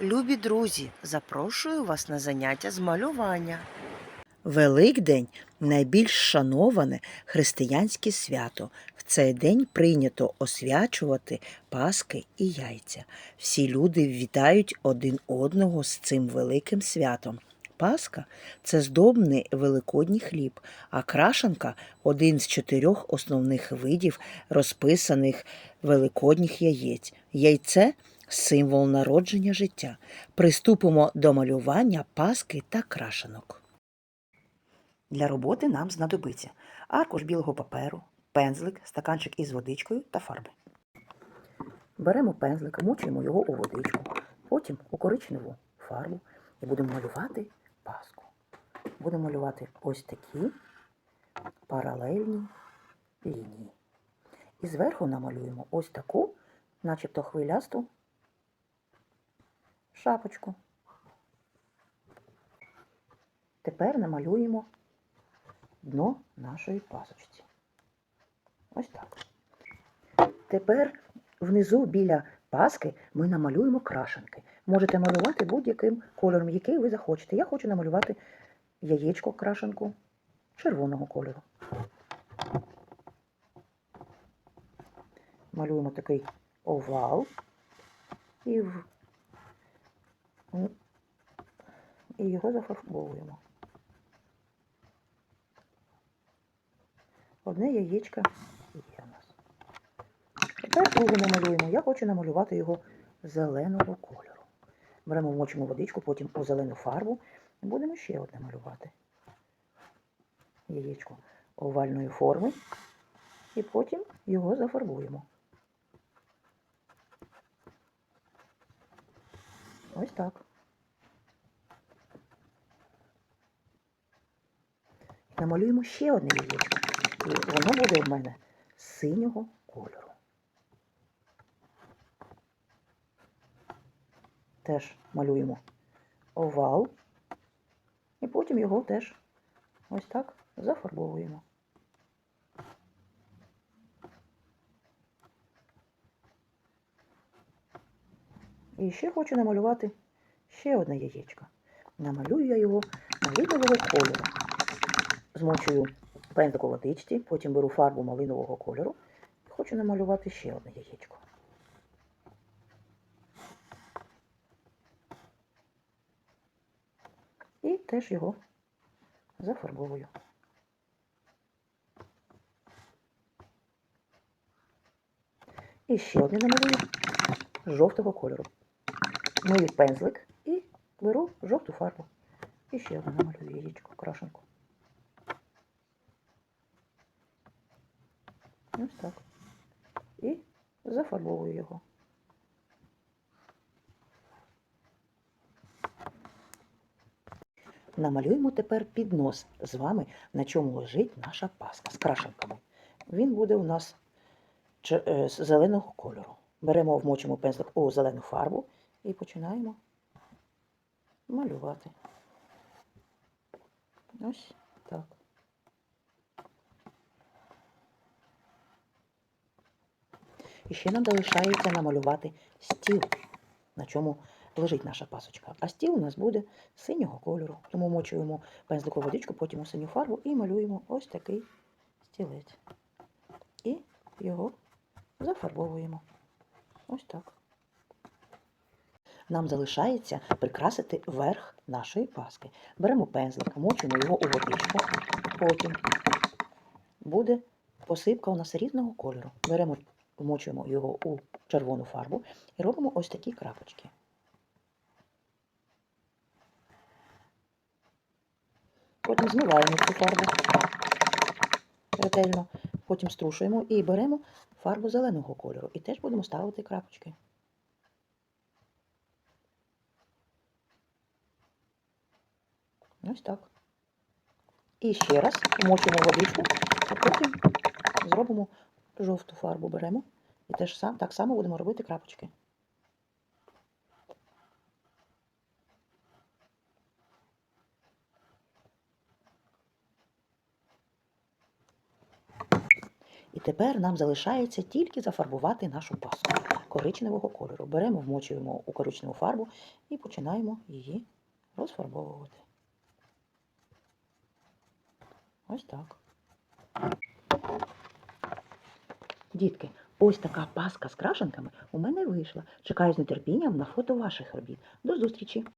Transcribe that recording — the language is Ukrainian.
Любі друзі, запрошую вас на заняття з малювання. Великдень найбільш шановане християнське свято. В цей день прийнято освячувати паски і яйця. Всі люди вітають один одного з цим великим святом. Паска це здобний великодній хліб, а крашанка один з чотирьох основних видів розписаних великодніх яєць. Яйце символ народження життя. Приступимо до малювання паски та крашенок. Для роботи нам знадобиться аркуш білого паперу, пензлик, стаканчик із водичкою та фарби. Беремо пензлик, мочуємо його у водичку, потім у коричневу фарбу і будемо малювати паску. Будемо малювати ось такі паралельні лінії. І зверху намалюємо ось таку, начебто хвилясту шапочку. Тепер намалюємо дно нашої пасочці. Ось так. Тепер внизу біля паски ми намалюємо крашенки. Можете малювати будь-яким кольором, який ви захочете. Я хочу намалювати яєчко крашенку червоного кольору. Малюємо такий овал і, в... і його зафарбовуємо. Одне яєчко є у нас. Тепер другу намалюємо. Я хочу намалювати його зеленого кольору. Беремо вмочимо водичку, потім у зелену фарбу будемо ще одне малювати. Яєчко овальної форми. І потім його зафарбуємо. Ось так. Намалюємо ще одне яєчко. І воно буде в мене синього кольору. Теж малюємо овал. І потім його теж ось так зафарбовуємо. І ще хочу намалювати ще одне яєчко. Намалюю я його малинового кольору. Змочую пензлик у водичці, потім беру фарбу малинового кольору і хочу намалювати ще одне яєчко. І теж його зафарбовую. І ще одне намалюю жовтого кольору. Мию пензлик і беру жовту фарбу. І ще одне намалюю яєчко, крашенку. Ось так. І зафарбовую його. Намалюємо тепер піднос з вами, на чому лежить наша паска з крашенками. Він буде у нас е, з зеленого кольору. Беремо, вмочимо пензлик у зелену фарбу і починаємо малювати. Ось так. І ще нам залишається намалювати стіл, на чому лежить наша пасочка. А стіл у нас буде синього кольору. Тому мочуємо пензлику водичку, потім у синю фарбу і малюємо ось такий стілець. І його зафарбовуємо. Ось так. Нам залишається прикрасити верх нашої паски. Беремо пензлик, мочимо його у водичку, потім буде посипка у нас різного кольору. Беремо, вмочуємо його у червону фарбу і робимо ось такі крапочки. Потім змиваємо цю фарбу ретельно, потім струшуємо і беремо фарбу зеленого кольору і теж будемо ставити крапочки. Ось так. І ще раз вмочимо водичку, а потім зробимо жовту фарбу, беремо. І теж так само будемо робити крапочки. І тепер нам залишається тільки зафарбувати нашу паску коричневого кольору. Беремо, вмочуємо у коричневу фарбу і починаємо її розфарбовувати. Ось так. Дітки, ось така паска з крашенками у мене вийшла. Чекаю з нетерпінням на фото ваших робіт. До зустрічі!